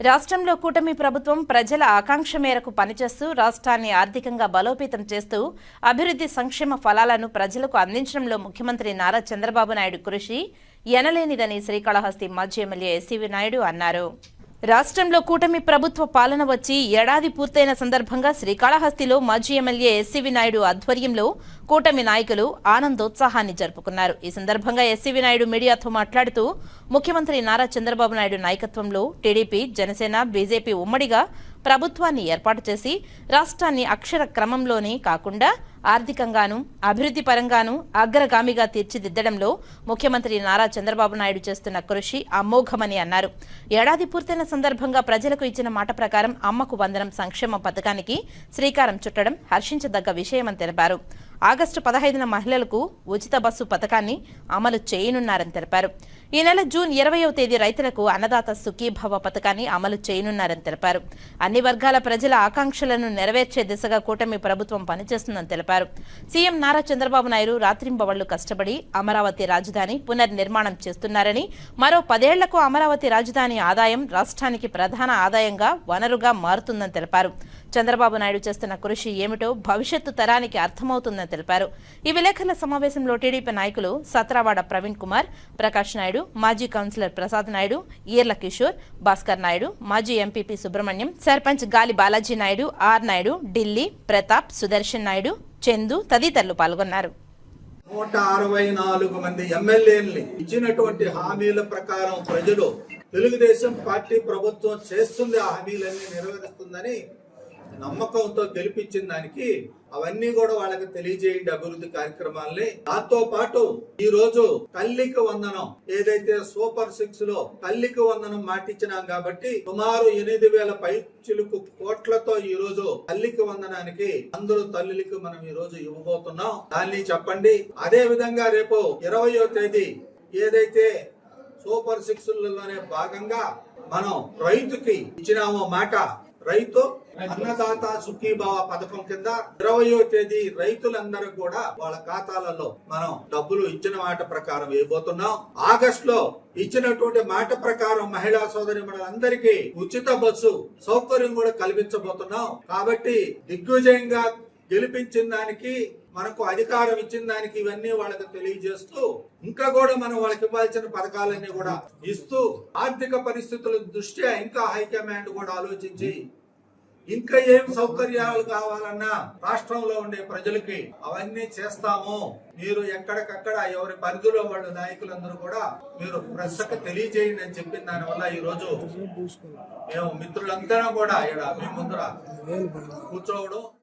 రాష్ట్రంలో కూటమి ప్రభుత్వం ప్రజల ఆకాంక్ష మేరకు పనిచేస్తూ రాష్ట్రాన్ని ఆర్థికంగా బలోపేతం చేస్తూ అభివృద్ధి సంక్షేమ ఫలాలను ప్రజలకు అందించడంలో ముఖ్యమంత్రి నారా చంద్రబాబు నాయుడు కృషి ఎనలేనిదని శ్రీకాళహస్తి మాజీ ఎమ్మెల్యే ఎస్సీవీ నాయుడు అన్నారు. రాష్ట్రంలో కూటమి ప్రభుత్వ పాలన వచ్చి ఏడాది పూర్తయిన సందర్భంగా శ్రీకాళహస్తిలో మాజీ ఎమ్మెల్యే ఎస్సీవి నాయుడు ఆధ్వర్యంలో కూటమి నాయకులు ఆనందోత్సాహాన్ని జరుపుకున్నారు. ఈ సందర్భంగా ఎస్సీవి నాయుడు మీడియాతో మాట్లాడుతూ ముఖ్యమంత్రి నారా చంద్రబాబు నాయుడు నాయకత్వంలో టీడీపీ జనసేన బీజేపీ ఉమ్మడిగా ప్రభుత్వాన్ని ఏర్పాటు చేసి రాష్ట్రాన్ని అక్షర క్రమంలోనే కాకుండా ఆర్థికంగాను అభివృద్ధి పరంగాను అగ్రగామిగా తీర్చిదిద్దడంలో ముఖ్యమంత్రి నారా చంద్రబాబు నాయుడు చేస్తున్న కృషి అమోఘమని అన్నారు. ఏడాది పూర్తయిన సందర్భంగా ప్రజలకు ఇచ్చిన మాట ప్రకారం అమ్మకు వందనం సంక్షేమ పథకానికి శ్రీకారం చుట్టడం హర్షించదగ్గ విషయమని తెలిపారు. ఆగస్టు పదహైదున మహిళలకు ఉచిత బస్సు పథకాన్ని అమలు చేయనున్నారని తెలిపారు. ఈ నెల జూన్ ఇరవయవ తేదీ రైతులకు అన్నదాత సుఖీభవ పథకాన్ని అమలు చేయనున్నారని తెలిపారు. అన్ని వర్గాల ప్రజల ఆకాంక్షలను నెరవేర్చే దిశగా కూటమి ప్రభుత్వం పనిచేస్తుందని తెలిపారు. సీఎం నారా చంద్రబాబు నాయుడు రాత్రింబవళ్ళు కష్టపడి అమరావతి రాజధాని పునర్నిర్మాణం చేస్తున్నారని మరో పదేళ్ళకు అమరావతి రాజధాని ఆదాయం రాష్ట్రానికి ప్రధాన ఆదాయంగా వనరుగా మారుతుందని తెలిపారు. చంద్రబాబు నాయుడు చేస్తున్న కృషి ఏమిటో భవిష్యత్తు తరానికి అర్థమవుతుందని తెలిపారు. ఈ విలేకరుల సమావేశంలో టీడీపీ నాయకులు సత్రావాడ ప్రవీణ్ కుమార్ ప్రకాష్ నాయుడు నాయుడు మాజీ కౌన్సిలర్ ప్రసాద్ నాయుడు ఈర్ల కిషోర్ భాస్కర్ నాయుడు మాజీ ఎంపీపీ సుబ్రహ్మణ్యం సర్పంచ్ గాలి బాలాజీ నాయుడు ఆర్ నాయుడు ఢిల్లీ ప్రతాప్ సుదర్శన్ నాయుడు చందు తదితరులు పాల్గొన్నారు. నూట అరవై నాలుగు మంది ఎమ్మెల్యేలని ఇచ్చినటువంటి హామీల ప్రకారం ప్రజలు తెలుగుదేశం పార్టీ ప్రభుత్వం చేస్తుంది ఆ హామీలన్నీ నెరవేరుస్తుందని నమ్మకంతో గెలిపించిన దానికి అవన్నీ కూడా వాళ్ళకి తెలియజేయండి అభివృద్ధి కార్యక్రమాల్ని. దాంతో పాటు ఈ రోజు తల్లికి వందనం ఏదైతే సూపర్ సిక్స్లో తల్లికి వందనం మాటిచ్చినాం కాబట్టి సుమారు ఎనిమిది వేల పైచులకు కోట్లతో ఈ రోజు తల్లికి వందనానికి అందరూ తల్లులకి మనం ఈ రోజు ఇవ్వబోతున్నాం. దాన్ని చెప్పండి. అదే విధంగా రేపు ఇరవయో తేదీ ఏదైతే సూపర్ సిక్స్లోనే భాగంగా మనం రైతుకి ఇచ్చినామో మాట రైతు అన్నదాత సుఖీభావ పథకం కింద ఇరవయో తేదీ రైతులందరూ కూడా వాళ్ళ ఖాతాలలో మనం డబ్బులు ఇచ్చిన మాట ప్రకారం వేయబోతున్నాం. ఆగస్ట్లో ఇచ్చినటువంటి మాట ప్రకారం మహిళా సోదరి అందరికీ ఉచిత బస్సు సౌకర్యం కూడా కల్పించబోతున్నాం. కాబట్టి దిగ్విజయంగా గెలిపించిన దానికి మనకు అధికారం ఇచ్చిన దానికి ఇవన్నీ వాళ్ళకి తెలియజేస్తూ ఇంకా కూడా మనం వాళ్ళకి ఇవ్వాల్సిన పథకాలన్నీ కూడా ఇస్తూ ఆర్థిక పరిస్థితుల దృష్ట్యా ఇంకా హైకమాండ్ కూడా ఆలోచించి ఇంకా ఏం సౌకర్యాలు కావాలన్నా రాష్ట్రంలో ఉండే ప్రజలకి అవన్నీ చేస్తాము. మీరు ఎక్కడికక్కడ ఎవరి పరిధిలో వాళ్ళ నాయకులందరూ కూడా మీరు ప్రశ్నకు తెలియజేయండి అని చెప్పిన దాని వల్ల ఈ రోజు మేము మిత్రులందరం కూడా ఇక్కడ మీ ముందర కూర్చోవడం